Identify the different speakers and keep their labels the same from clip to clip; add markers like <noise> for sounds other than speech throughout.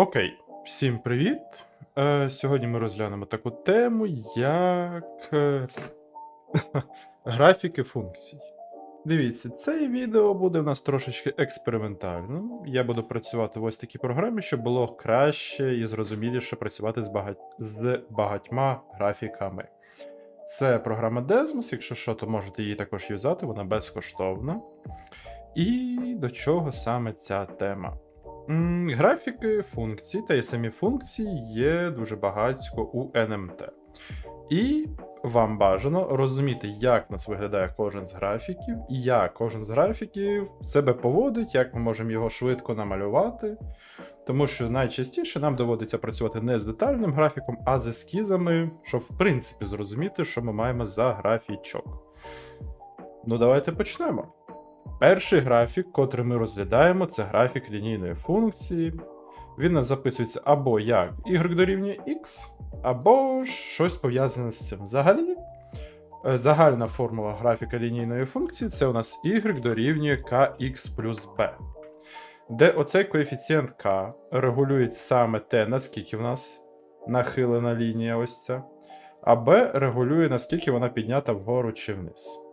Speaker 1: Окей, всім привіт. Е, сьогодні ми розглянемо таку тему, як е, <laughs> графіки функцій. Дивіться, це відео буде в нас трошечки експериментальним. Я буду працювати в ось такій програмі, щоб було краще і зрозуміліше працювати з, багать... з багатьма графіками. Це програма Desmos, якщо що, то можете її також юзати, вона безкоштовна. І до чого саме ця тема? Графіки функцій та й самі функції є дуже багатько у NMT. І вам бажано розуміти, як нас виглядає кожен з графіків, і як кожен з графіків себе поводить, як ми можемо його швидко намалювати. Тому що найчастіше нам доводиться працювати не з детальним графіком, а з ескізами, щоб в принципі зрозуміти, що ми маємо за графічок. Ну, давайте почнемо. Перший графік, котрий ми розглядаємо, це графік лінійної функції. Він нас записується або як y дорівнює x, або щось пов'язане з цим. Взагалі, е, загальна формула графіка лінійної функції це у нас y дорівнює kx плюс b, де оцей коефіцієнт k регулює саме те, наскільки в нас нахилена лінія ось ця, а b регулює, наскільки вона піднята вгору чи вниз.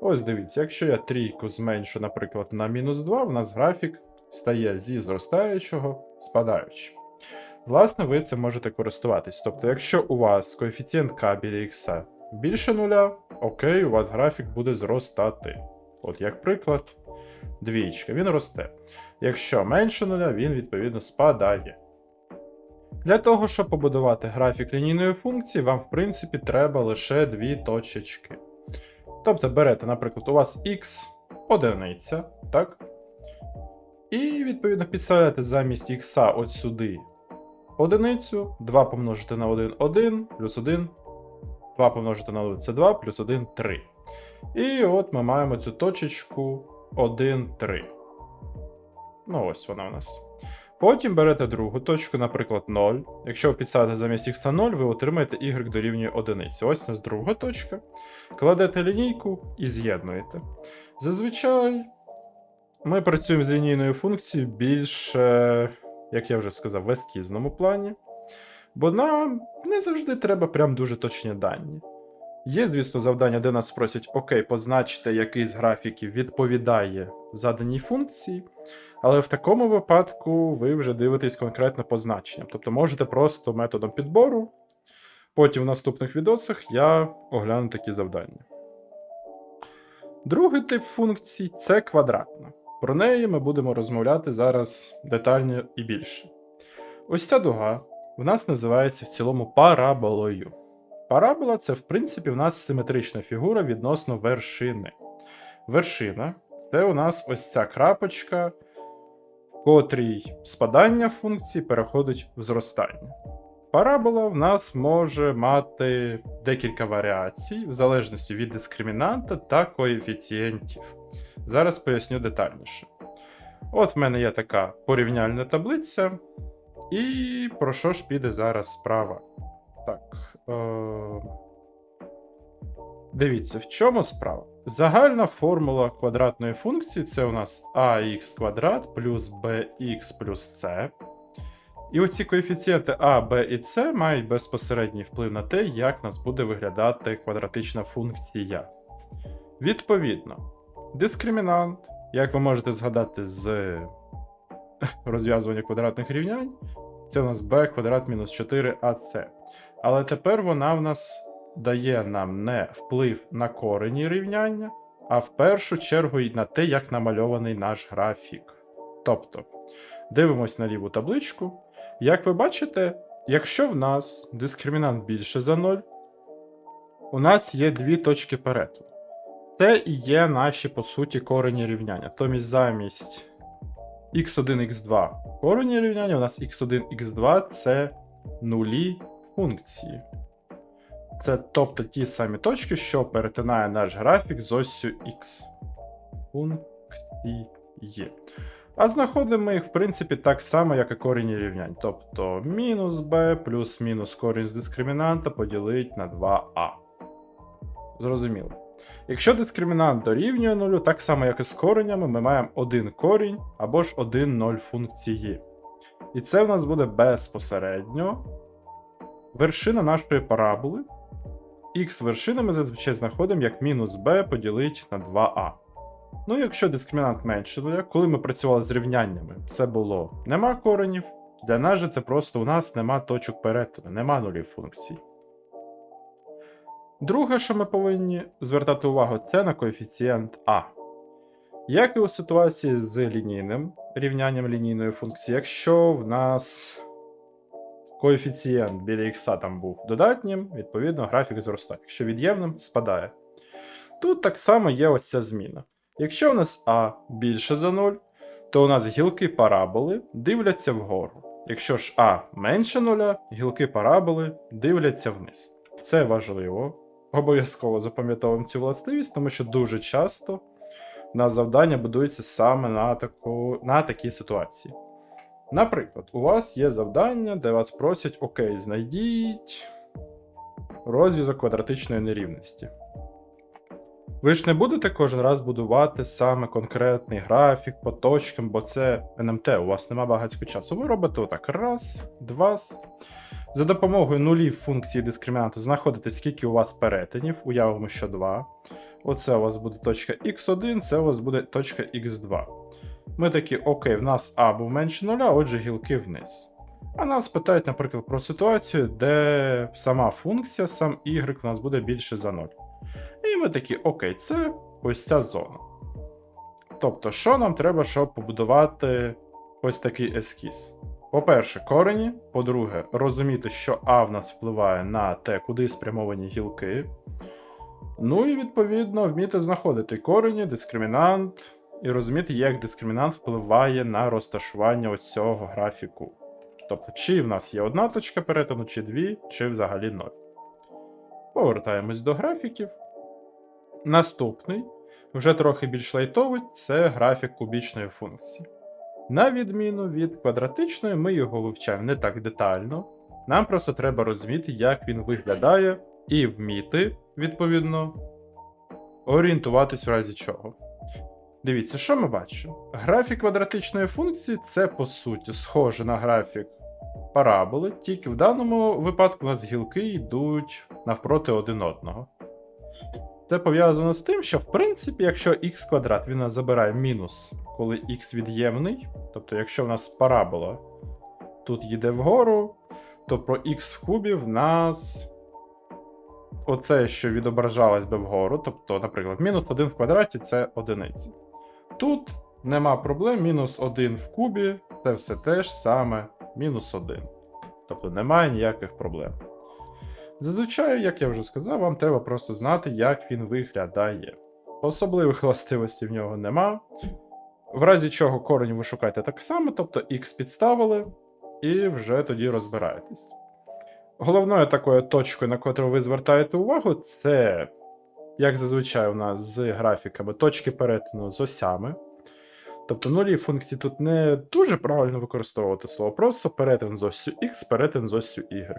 Speaker 1: Ось дивіться, якщо я трійку зменшу, наприклад, на мінус 2, в нас графік стає зі зростаючого спадаючим. Власне, ви це можете користуватись. Тобто, якщо у вас коефіцієнт k біля x більше нуля, окей, у вас графік буде зростати. От, як приклад, двічка, він росте. Якщо менше нуля, він відповідно спадає. Для того, щоб побудувати графік лінійної функції, вам, в принципі, треба лише дві точечки. Тобто берете, наприклад, у вас x одиниця, так? І, відповідно, підставляєте замість x от сюди одиницю, 2 помножити на 1 1, плюс 1, 2 помножити на 1 це 2, плюс 1 3. І от ми маємо цю точечку 1, 3. Ну, ось вона у нас. Потім берете другу точку, наприклад, 0. Якщо ви підставите замість x 0, ви отримаєте y дорівнює 1. Ось у нас друга точка. Кладете лінійку і з'єднуєте. Зазвичай ми працюємо з лінійною функцією більш, е, як я вже сказав, в ескізному плані. Бо нам не завжди треба прям дуже точні дані. Є, звісно, завдання, де нас просять: Окей, позначте, який з графіків відповідає заданій функції. Але в такому випадку ви вже дивитесь конкретно по значенням. Тобто можете просто методом підбору. Потім в наступних відосах я огляну такі завдання. Другий тип функцій це квадратна. Про неї ми будемо розмовляти зараз детально і більше. Ось ця дуга в нас називається в цілому параболою. Парабола це, в принципі, в нас симетрична фігура відносно вершини. Вершина це у нас ось ця крапочка, в котрій спадання функції переходить в зростання. Парабола в нас може мати декілька варіацій, в залежності від дискримінанта та коефіцієнтів. Зараз поясню детальніше. От в мене є така порівняльна таблиця. І про що ж піде зараз справа? Так. Е... Дивіться, в чому справа? Загальна формула квадратної функції це у нас ax квадрат плюс bx плюс c. І оці коефіцієнти А, Б і С мають безпосередній вплив на те, як нас буде виглядати квадратична функція. Відповідно, дискримінант, як ви можете згадати з <laughs> розв'язування квадратних рівнянь, це у нас b квадрат мінус 4ac. Але тепер вона в нас дає нам не вплив на корені рівняння, а в першу чергу й на те, як намальований наш графік. Тобто, дивимось на ліву табличку. Як ви бачите, якщо в нас дискримінант більше за 0, у нас є дві точки перетину. Це і є наші, по суті, корені рівняння. Тобто замість x1, x2 корені рівняння, у нас x1, x2 це нулі функції. Це тобто ті самі точки, що перетинає наш графік з оссю x. Функції. А знаходимо їх, в принципі, так само, як і корені рівнянь. Тобто мінус b плюс мінус корінь з дискримінанта поділить на 2а. Зрозуміло. Якщо дискримінант дорівнює нулю, так само, як і з коренями, ми маємо один корінь або ж один ноль функції. І це в нас буде безпосередньо вершина нашої параболи. Х вершини ми зазвичай знаходимо як мінус b поділить на 2а. Ну, якщо дискримінант менше нуля, коли ми працювали з рівняннями, це було нема коренів. Для нас же це просто у нас нема точок перетину, нема нулів функцій. Друге, що ми повинні звертати увагу, це на коефіцієнт А. Як і у ситуації з лінійним рівнянням лінійної функції, якщо в нас коефіцієнт біля х там був додатнім, відповідно графік зростає. Якщо від'ємним, спадає. Тут так само є ось ця зміна. Якщо в нас А більше за 0, то у нас гілки параболи дивляться вгору. Якщо ж А менше 0, гілки параболи дивляться вниз. Це важливо. Обов'язково запам'ятовуємо цю властивість, тому що дуже часто на завдання будується саме на, таку, на такій ситуації. Наприклад, у вас є завдання, де вас просять: Окей, знайдіть розв'язок квадратичної нерівності. Ви ж не будете кожен раз будувати саме конкретний графік по точкам, бо це НМТ, у вас нема багатько часу. Ви робите отак: раз, два. За допомогою нулів функції дискримінанту знаходите, скільки у вас перетинів, уявимо, що 2. Оце у вас буде точка x1, це у вас буде точка x2. Ми такі, окей, в нас А був менше нуля, отже, гілки вниз. А нас питають, наприклад, про ситуацію, де сама функція, сам y у нас буде більше за 0. І ми такі, окей, це ось ця зона. Тобто, що нам треба, щоб побудувати ось такий ескіз? По-перше, корені. По-друге, розуміти, що А в нас впливає на те, куди спрямовані гілки. Ну і відповідно вміти знаходити корені, дискримінант, і розуміти, як дискримінант впливає на розташування цього графіку. Тобто, чи в нас є одна точка перетину, чи дві, чи взагалі ноль. Повертаємось до графіків. Наступний, вже трохи більш лайтовий, це графік кубічної функції. На відміну від квадратичної, ми його вивчаємо не так детально. Нам просто треба розуміти, як він виглядає, і вміти, відповідно, орієнтуватись в разі чого. Дивіться, що ми бачимо? Графік квадратичної функції це по суті схоже на графік параболи, тільки в даному випадку у нас гілки йдуть навпроти один одного. Це пов'язано з тим, що в принципі, якщо х квадрат він нас забирає мінус, коли х від'ємний, тобто, якщо в нас парабола тут їде вгору, то про х в кубі в нас оце, що відображалось би вгору, тобто, наприклад, мінус 1 в квадраті це одиниця. Тут нема проблем, мінус 1 в кубі це все теж саме мінус 1. Тобто немає ніяких проблем. Зазвичай, як я вже сказав, вам треба просто знати, як він виглядає. Особливих властивостей в нього нема. В разі чого корень ви шукаєте так само, тобто x підставили, і вже тоді розбираєтесь. Головною такою точкою, на котру ви звертаєте увагу, це, як зазвичай, у нас з графіками точки перетину з осями. Тобто нулі функції тут не дуже правильно використовувати слово, просто перетин з осю X, перетин з осю Y.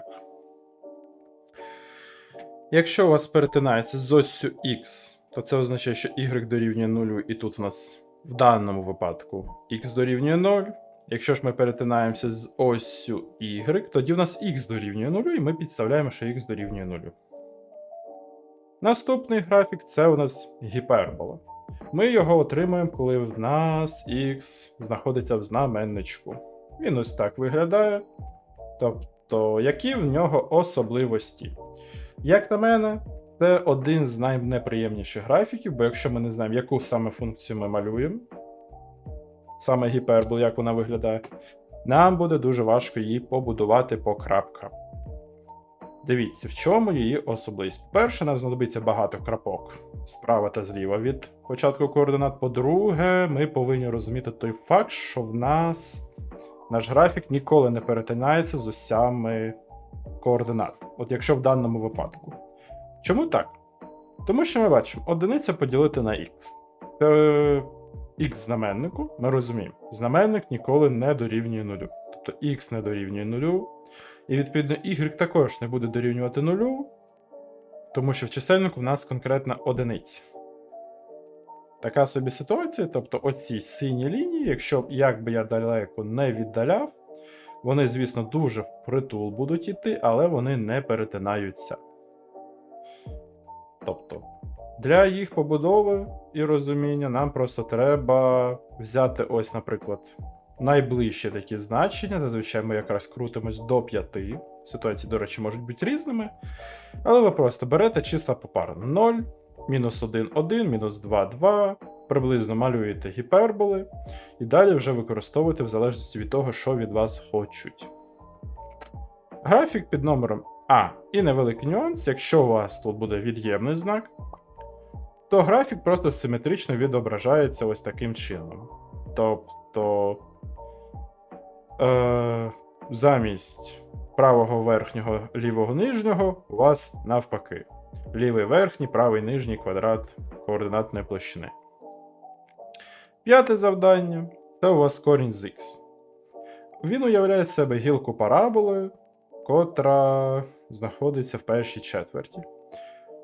Speaker 1: Якщо у вас перетинається з осю X, то це означає, що y дорівнює 0, і тут у нас в даному випадку x дорівнює 0. Якщо ж ми перетинаємося з осю y, тоді в нас x дорівнює 0, і ми підставляємо, що x дорівнює 0. Наступний графік це у нас гіпербола. Ми його отримуємо, коли в нас x знаходиться в знаменничку. Він ось так виглядає. Тобто, які в нього особливості? Як на мене, це один з найнеприємніших графіків, бо якщо ми не знаємо, яку саме функцію ми малюємо, саме гіпербол, як вона виглядає, нам буде дуже важко її побудувати по крапкам. Дивіться, в чому її особливість. По-перше, нам знадобиться багато крапок справа та зліва від початку координат. По-друге, ми повинні розуміти той факт, що в нас наш графік ніколи не перетинається з осями координат. От якщо в даному випадку. Чому так? Тому що ми бачимо, одиниця поділити на х. Це х знаменнику, ми розуміємо, знаменник ніколи не дорівнює нулю. Тобто х не дорівнює нулю. І відповідно y також не буде дорівнювати нулю, тому що в чисельнику в нас конкретна одиниця. Така собі ситуація, тобто оці сині лінії, якщо як би я далеко не віддаляв, Вони, звісно, дуже впритул будуть іти, але вони не перетинаються. Тобто, для їх побудови і розуміння нам просто треба взяти ось, наприклад, найближчі такі значення. Зазвичай ми якраз крутимось до 5. Ситуації, до речі, можуть бути різними. Але ви просто берете числа попарно 0, мінус 1, 1, мінус 2, 2, приблизно малюєте гіперболи, і далі вже використовуєте в залежності від того, що від вас хочуть. Графік під номером А. І невеликий нюанс, якщо у вас тут буде від'ємний знак, то графік просто симетрично відображається ось таким чином. Тобто е, замість правого верхнього, лівого нижнього у вас навпаки. Лівий верхній, правий нижній квадрат координатної площини. П'яте завдання це у вас корінь з х. Він уявляє себе гілку параболи, котра знаходиться в першій четверті.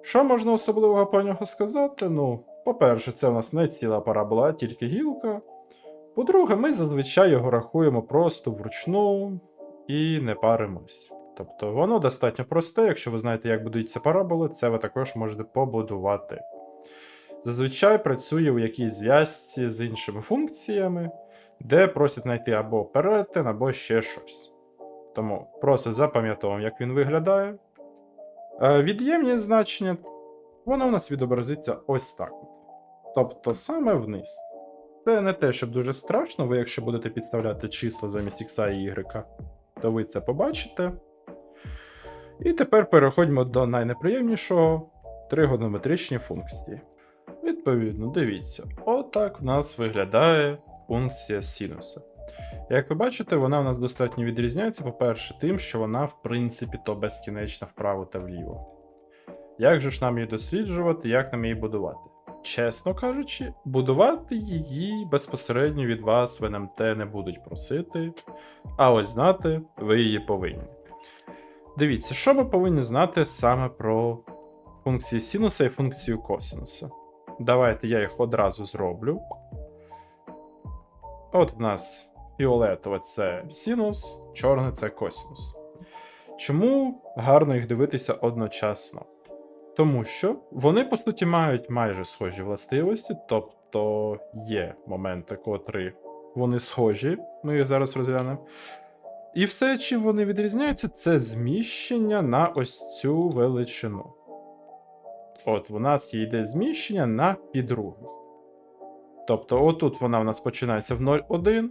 Speaker 1: Що можна особливого про нього сказати? Ну, по-перше, це у нас не ціла парабола, тільки гілка. По-друге, ми зазвичай його рахуємо просто вручну і не паримось. Тобто воно достатньо просте, якщо ви знаєте, як будуються параболи, це ви також можете побудувати. Зазвичай працює у якійсь зв'язці з іншими функціями, де просять знайти або перетин, або ще щось. Тому просто запам'ятовуємо, як він виглядає. Е, Від'ємні значення, воно у нас відобразиться ось так. Тобто саме вниз. Це не те, щоб дуже страшно, ви якщо будете підставляти числа замість х і y, то ви це побачите. І тепер переходьмо до найнеприємнішого тригонометричні функції. Відповідно, дивіться, отак в нас виглядає функція синуса. Як ви бачите, вона у нас достатньо відрізняється, по-перше, тим, що вона, в принципі, то безкінечна вправо та вліво. Як же ж нам її досліджувати, як нам її будувати? Чесно кажучи, будувати її безпосередньо від вас в НМТ не будуть просити, а ось знати ви її повинні. Дивіться, що ми повинні знати саме про функції синуса і функцію косинуса. Давайте я їх одразу зроблю. От в нас фіолетове це синус, чорне це косинус. Чому гарно їх дивитися одночасно? Тому що вони, по суті, мають майже схожі властивості, тобто є моменти, котрі вони схожі, ми їх зараз розглянемо. І все, чим вони відрізняються, це зміщення на ось цю величину. От, у нас йде зміщення на підругу. Тобто, отут вона в нас починається в 0,1,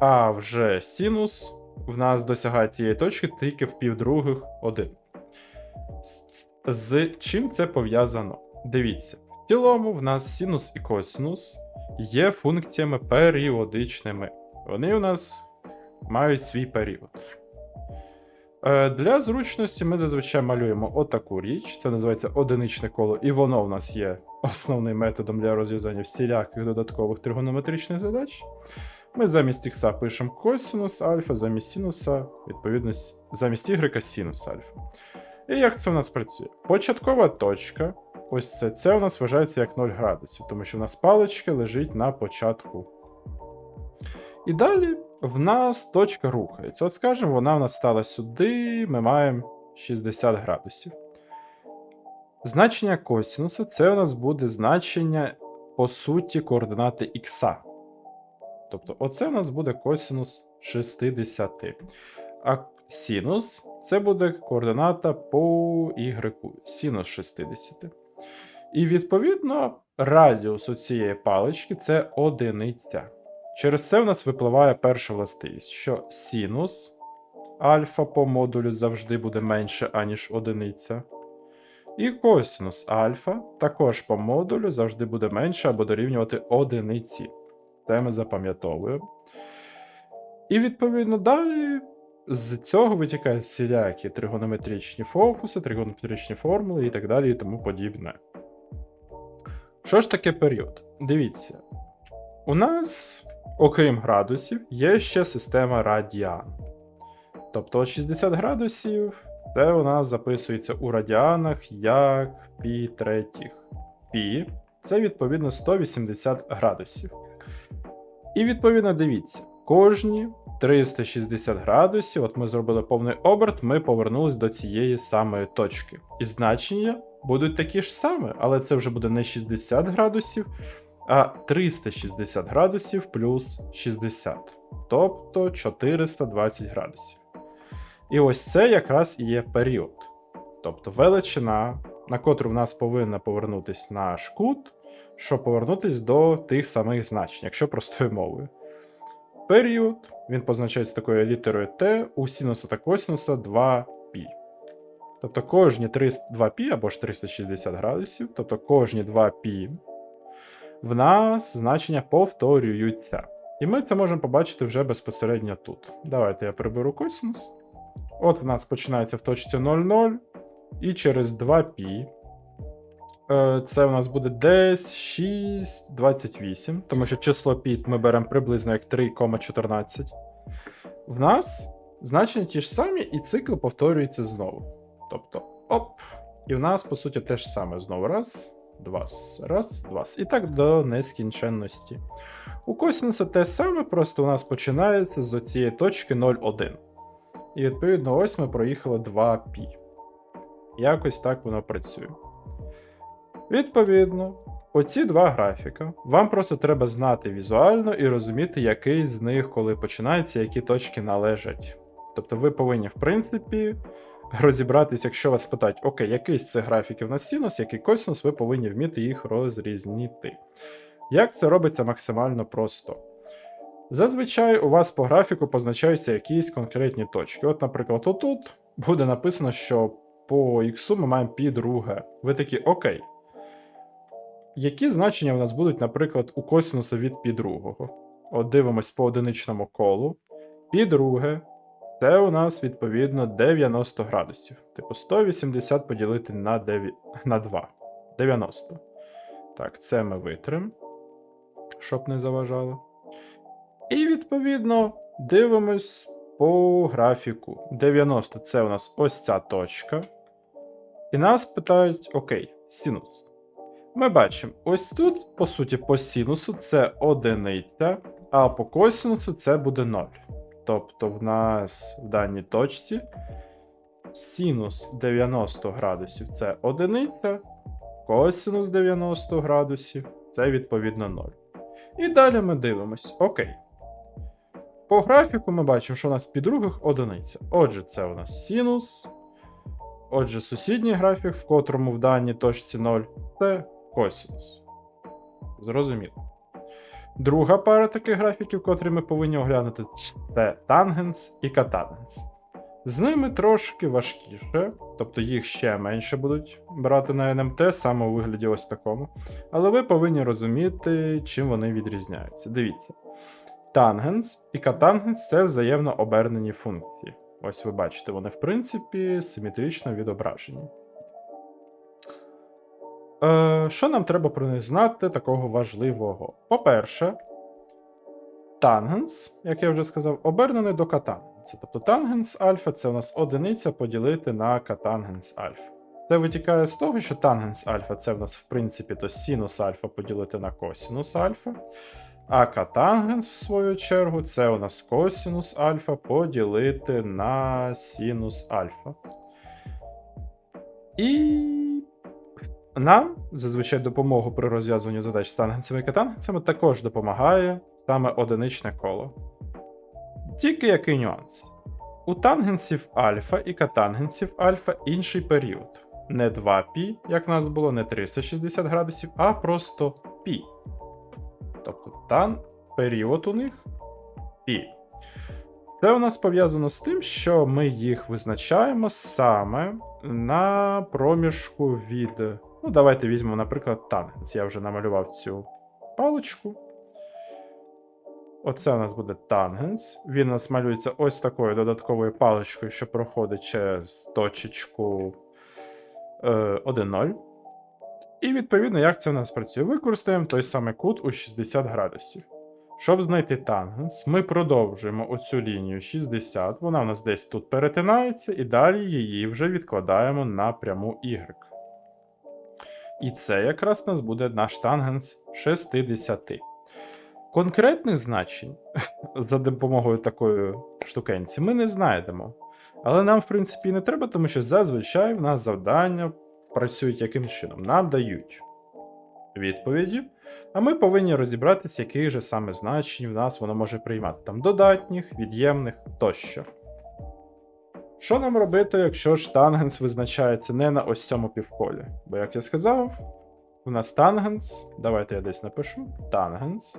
Speaker 1: а вже синус в нас досягає цієї точки тільки в півдругих 1. З- чим це пов'язано? Дивіться, в цілому в нас синус і косинус є функціями періодичними. Вони у нас мають свій період. Е, Для зручності ми зазвичай малюємо отаку річ. Це називається одиничне коло, і воно в нас є основним методом для розв'язання всіляких додаткових тригонометричних задач. Ми замість х пишемо косинус альфа, замість синуса, відповідно, замість y синус альфа. І як це у нас працює? Початкова точка. Ось це, це у нас вважається як 0 градусів, тому що в нас паличка лежить на початку. І далі в нас точка рухається. От скажемо, вона в нас стала сюди, ми маємо 60 градусів. Значення косинуса це у нас буде значення, по суті, координати х. Тобто, оце у нас буде косинус 60. А синус це буде координата по y, синус 60. І відповідно радіус цієї палички це одиниця. Через це в нас випливає перша властивість, що синус альфа по модулю завжди буде менше, аніж одиниця. І косинус альфа також по модулю завжди буде менше або дорівнювати одиниці. Це ми запам'ятовуємо. І відповідно далі з цього витікають всілякі тригонометричні фокуси, тригонометричні формули і так далі, і тому подібне. Що ж таке період? Дивіться, у нас, окрім градусів, є ще система радіан. Тобто 60 градусів це у нас записується у радіанах як пі третіх. Пі це відповідно 180 градусів. І відповідно дивіться, кожні 360 градусів. От ми зробили повний оберт, ми повернулись до цієї самої точки. І значення будуть такі ж самі, але це вже буде не 60 градусів, а 360 градусів плюс 60. Тобто 420 градусів. І ось це якраз і є період. Тобто величина, на котру в нас повинна повернутись наш кут, щоб повернутись до тих самих значень, якщо простою мовою Період, він позначається такою літерою Т у синуса та косинуса 2π. Тобто кожні 2π або ж 360 градусів, тобто кожні 2π в нас значення повторюються. І ми це можемо побачити вже безпосередньо тут. Давайте я приберу косинус. От в нас починається в точці 0,0, і через 2π. е, це у нас буде десь 6,28, тому що число π ми беремо приблизно як 3,14. В нас значення ті ж самі, і цикл повторюється знову. Тобто, оп. І в нас, по суті, те ж саме знову. Раз, два, раз, два. І так до нескінченності. У косинуса те саме, просто у нас починається з цієї точки 0,1. І відповідно, ось ми проїхали 2π. Якось так воно працює. Відповідно, оці два графіка. Вам просто треба знати візуально і розуміти, який з них, коли починається, які точки належать. Тобто ви повинні, в принципі, розібратись, якщо вас питають, окей, який з цих графіків на синус, який косинус, ви повинні вміти їх розрізнити. Як це робиться максимально просто? Зазвичай у вас по графіку позначаються якісь конкретні точки. От, наприклад, отут буде написано, що по х ми маємо пі друге. Ви такі, окей. Які значення в нас будуть, наприклад, у косинуса від пі другого? От дивимось по одиничному колу. Пі друге це у нас відповідно 90 градусів. Типу 180 поділити на 9, на 2. 90. Так, це ми витрим, щоб не заважало. І відповідно дивимось по графіку. 90 це у нас ось ця точка. І нас питають: окей, синус. Ми бачимо, ось тут, по суті, по синусу це одиниця, а по косинусу це буде 0. Тобто в нас в даній точці синус 90 градусів це одиниця, косинус 90 градусів це відповідно 0. І далі ми дивимось. Окей. По графіку ми бачимо, що у нас підругих одиниця. Отже, це у нас синус. Отже, сусідній графік, в котрому в даній точці 0, це косинус. Зрозуміло. Друга пара таких графіків, котрі ми повинні оглянути, це тангенс і катангенс. З ними трошки важкіше, тобто їх ще менше будуть брати на НМТ, саме у вигляді ось такому. Але ви повинні розуміти, чим вони відрізняються. Дивіться. Тангенс і катангенс це взаємно обернені функції. Ось ви бачите, вони, в принципі, симетрично відображені. Е, що нам треба про них знати такого важливого? По-перше, тангенс, як я вже сказав, обернений до катангенса. Тобто тангенс альфа це у нас одиниця поділити на катангенс альфа. Це витікає з того, що тангенс альфа це в нас, в принципі, то синус альфа поділити на косінус альфа. А катангенс, в свою чергу, це у нас косінус альфа поділити на синус альфа. І нам зазвичай допомогу при розв'язуванні задач з тангенсами і катангенсами також допомагає саме одиничне коло. Тільки який нюанс? У тангенсів альфа і катангенсів альфа інший період. Не 2π, як в нас було, не 360 градусів, а просто π. Тобто тан період у них π. Це у нас пов'язано з тим, що ми їх визначаємо саме на проміжку від. Ну, давайте візьмемо, наприклад, тангенс. Я вже намалював цю паличку. Оце у нас буде тангенс. Він у нас малюється ось такою додатковою паличкою, що проходить через точечку е, 1,0. І відповідно, як це у нас працює? Використаємо той самий кут у 60 градусів. Щоб знайти тангенс, ми продовжуємо оцю лінію 60, вона у нас десь тут перетинається, і далі її вже відкладаємо на пряму Y. І це якраз нас буде наш тангенс 60. Конкретних значень <laughs> за допомогою такої штукенці ми не знайдемо. Але нам, в принципі, не треба, тому що зазвичай в нас завдання працюють яким чином. Нам дають відповіді, а ми повинні розібратися, яких же саме значень в нас воно може приймати. Там додатніх, від'ємних тощо. Що нам робити, якщо ж тангенс визначається не на ось цьому півколі? Бо, як я сказав, у нас тангенс, давайте я десь напишу, тангенс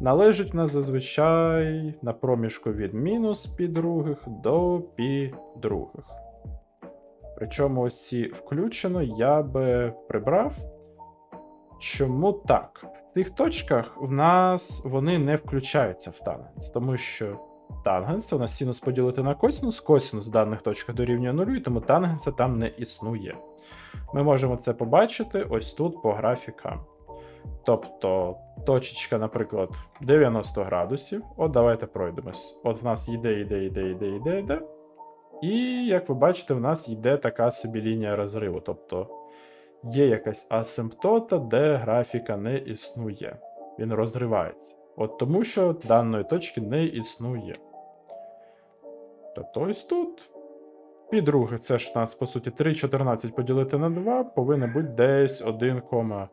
Speaker 1: належить нас зазвичай на проміжку від мінус пі других до пі других. Причому ось ці включено я би прибрав. Чому так? В цих точках в нас вони не включаються в тангенс, тому що тангенс у нас синус поділити на косинус, косинус в даних точках дорівнює нулю, і тому тангенса там не існує. Ми можемо це побачити ось тут по графікам. Тобто точечка, наприклад, 90 градусів. От давайте пройдемось. От в нас йде, йде, йде, йде, йде, йде. І як ви бачите, в нас йде така собі лінія розриву. Тобто є якась асимптота, де графіка не існує. Він розривається. От тому що даної точки не існує. Тобто ось тут. Підруги, це ж у нас, по суті, 3,14 поділити на 2 повинно бути десь 1,6.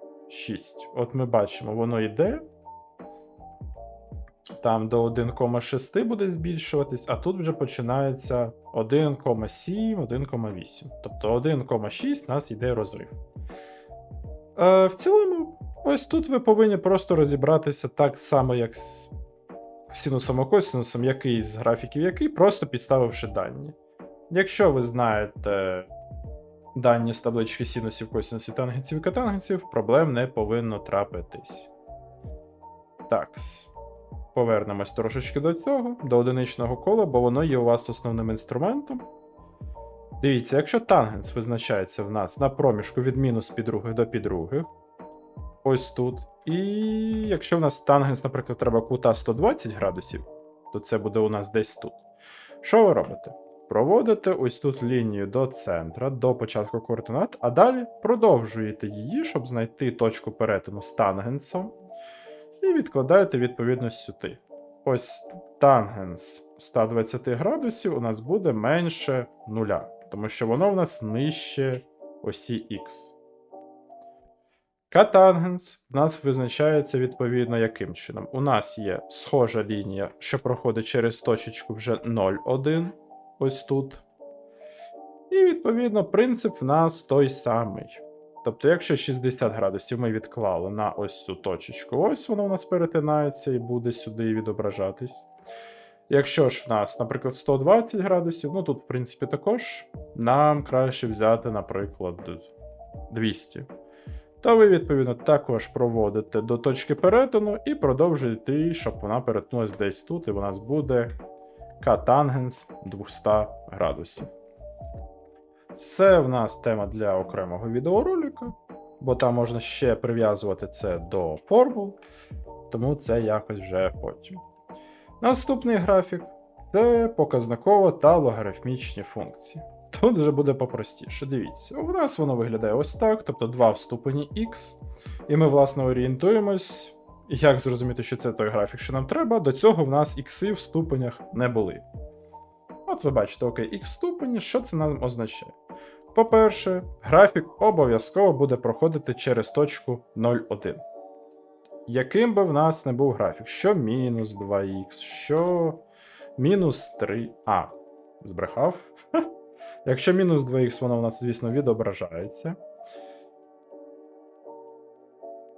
Speaker 1: От ми бачимо, воно йде. Там до 1,6 буде збільшуватись, а тут вже починається 1,7, 1,8. Тобто 1,6 у нас йде розрив. Е, в цілому, ось тут ви повинні просто розібратися так само, як з синусом і косинусом, який з графіків який, просто підставивши дані. Якщо ви знаєте дані з таблички синусів, косинусів, тангенсів і катангенсів, проблем не повинно трапитись. Так. Повернемось трошечки до цього, до одиничного кола, бо воно є у вас основним інструментом. Дивіться, якщо тангенс визначається в нас на проміжку від мінус підругих до підругих, ось тут. І якщо в нас тангенс, наприклад, треба кута 120 градусів, то це буде у нас десь тут. Що ви робите? Проводите ось тут лінію до центра, до початку координат, а далі продовжуєте її, щоб знайти точку перетину з тангенсом, і відкладаєте відповідно сюди. Ось тангенс 120 градусів у нас буде менше нуля, тому що воно в нас нижче осі Х. Катангенс в нас визначається відповідно яким чином. У нас є схожа лінія, що проходить через точечку вже 0,1, ось тут. І, відповідно, принцип в нас той самий. Тобто, якщо 60 градусів ми відклали на ось цю точечку, ось воно у нас перетинається і буде сюди відображатись. Якщо ж в нас, наприклад, 120 градусів, ну тут, в принципі, також нам краще взяти, наприклад, 200. То ви, відповідно, також проводите до точки перетину і продовжуєте її, щоб вона перетнулася десь тут, і у нас буде катангенс 200 градусів. Це в нас тема для окремого відеоролика, бо там можна ще прив'язувати це до формул, тому це якось вже потім. Наступний графік це показниково та логарифмічні функції. Тут вже буде попростіше. Дивіться, у нас воно виглядає ось так, тобто 2 в ступені x. І ми, власне, орієнтуємось, як зрозуміти, що це той графік, що нам треба. До цього в нас ікси в ступенях не були. От ви бачите, окей, x в ступені, що це нам означає? По-перше, графік обов'язково буде проходити через точку 0,1. Яким би в нас не був графік, що мінус 2х, що мінус 3. А, збрехав. Якщо мінус 2х, воно в нас, звісно, відображається.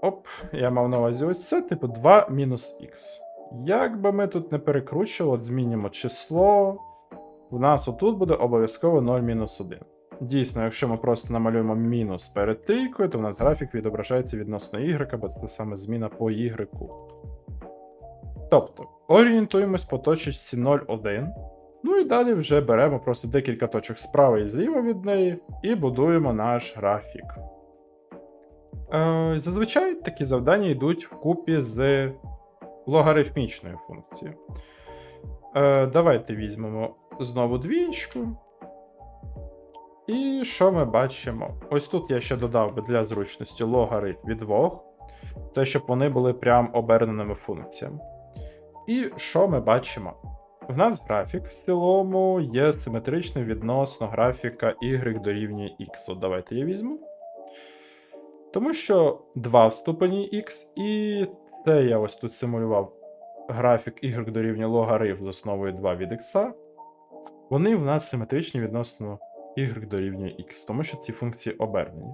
Speaker 1: Оп, я мав на увазі ось це, типу 2 мінус х. Як би ми тут не перекручували, змінимо число. У нас отут буде обов'язково 0 мінус 1. Дійсно, якщо ми просто намалюємо мінус перед тикою, то в нас графік відображається відносно y, бо це саме зміна по y. Тобто, орієнтуємось по точці 0,1. Ну і далі вже беремо просто декілька точок справа і зліва від неї і будуємо наш графік. Е, зазвичай такі завдання йдуть вкупі з логарифмічною функцією. Е, давайте візьмемо знову двічку. І що ми бачимо? Ось тут я ще додав би для зручності логарифм від 2. це щоб вони були прям оберненими функціями. І що ми бачимо? В нас графік в цілому є симетричний відносно графіка y дорівнює x. От давайте я візьму. Тому що 2 в ступені x, і це я ось тут симулював графік y дорівнює логарифм з основою 2 від x. Вони в нас симетричні відносно y дорівнює x, тому що ці функції обернені.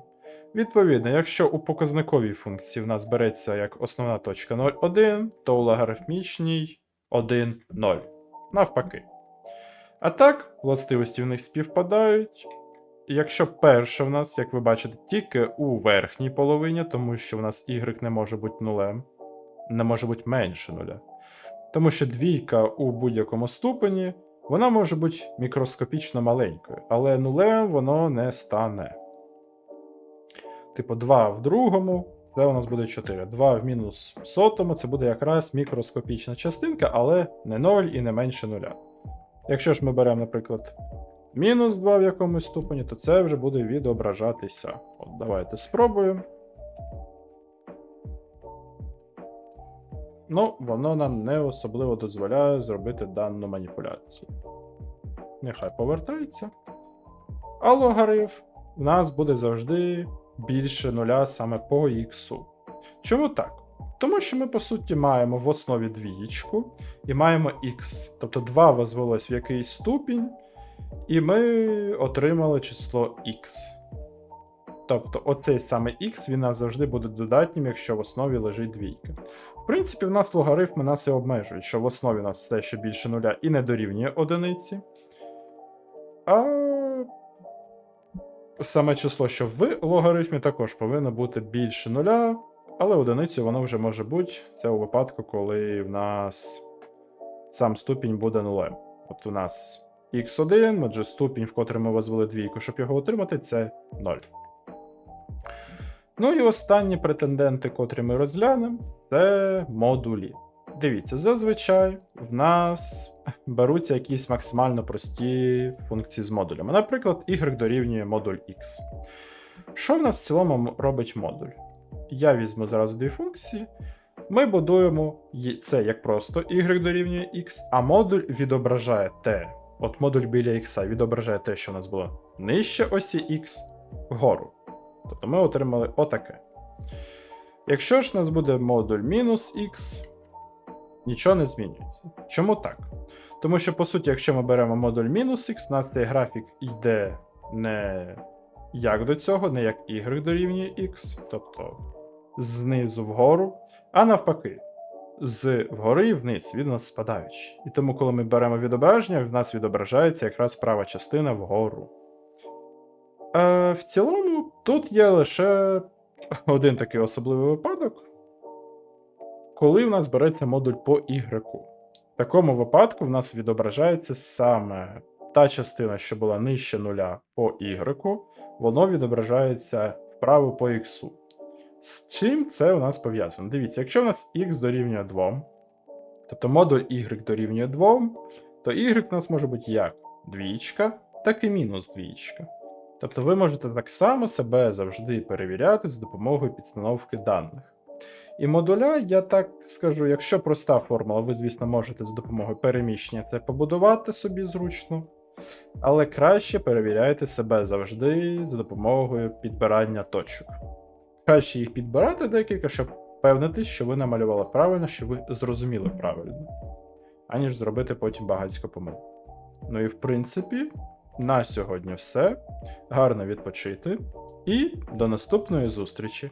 Speaker 1: Відповідно, якщо у показниковій функції в нас береться як основна точка 0,1, то у логарифмічній 1, 0. Навпаки. А так, властивості в них співпадають. Якщо перша в нас, як ви бачите, тільки у верхній половині, тому що в нас y не може бути нулем, не може бути менше нуля. Тому що двійка у будь-якому ступені, вона може бути мікроскопічно маленькою, але нулем воно не стане. Типу, 2 в другому, це у нас буде 4. 2 в мінус сотому, це буде якраз мікроскопічна частинка, але не 0 і не менше нуля. Якщо ж ми беремо, наприклад, мінус 2 в якомусь ступені, то це вже буде відображатися. От давайте спробуємо. Ну, воно нам не особливо дозволяє зробити дану маніпуляцію. Нехай повертається. А логарифм в нас буде завжди більше нуля саме по іксу. Чому так? Тому що ми, по суті, маємо в основі двієчку і маємо х. Тобто 2 возвелось в якийсь ступінь, і ми отримали число х. Тобто, оцей саме х він нас завжди буде додатнім, якщо в основі лежить двійка. В принципі, в нас логарифми нас і обмежують, що в основі у нас все ще більше нуля і не дорівнює одиниці. А саме число, що в логарифмі, також повинно бути більше нуля, але одиницю воно вже може бути. Це у випадку, коли в нас сам ступінь буде нулем. От у нас x1, отже, ступінь, в котрий ми возвели двійку, щоб його отримати, це 0. Ну і останні претенденти, котрі ми розглянемо, це модулі. Дивіться, зазвичай в нас беруться якісь максимально прості функції з модулями. Наприклад, y дорівнює модуль x. Що в нас в цілому робить модуль? Я візьму зараз дві функції. Ми будуємо це як просто y дорівнює x, а модуль відображає те. От модуль біля x відображає те, що в нас було нижче осі x вгору. Тобто ми отримали отаке. Якщо ж у нас буде модуль мінус x, нічого не змінюється. Чому так? Тому що, по суті, якщо ми беремо модуль мінус x, у нас цей графік йде не як до цього, не як y дорівнює x, тобто знизу вгору, а навпаки, з вгори вниз він у нас спадаючий. І тому, коли ми беремо відображення, в нас відображається якраз права частина вгору. Е, в цілому, тут є лише один такий особливий випадок, коли в нас береться модуль по Y. В такому випадку в нас відображається саме та частина, що була нижче нуля по Y, воно відображається вправо по X. З чим це у нас пов'язано? Дивіться, якщо в нас X дорівнює 2, тобто модуль Y дорівнює 2, то Y у нас може бути як двічка, так і мінус двічка. Тобто ви можете так само себе завжди перевіряти з допомогою підстановки даних. І модуля, я так скажу, якщо проста формула, ви, звісно, можете з допомогою переміщення це побудувати собі зручно, але краще перевіряйте себе завжди за допомогою підбирання точок. Краще їх підбирати декілька, щоб впевнитись, що ви намалювали правильно, що ви зрозуміли правильно, аніж зробити потім багатько помилок. Ну і в принципі, на сьогодні все. Гарно відпочити і до наступної зустрічі!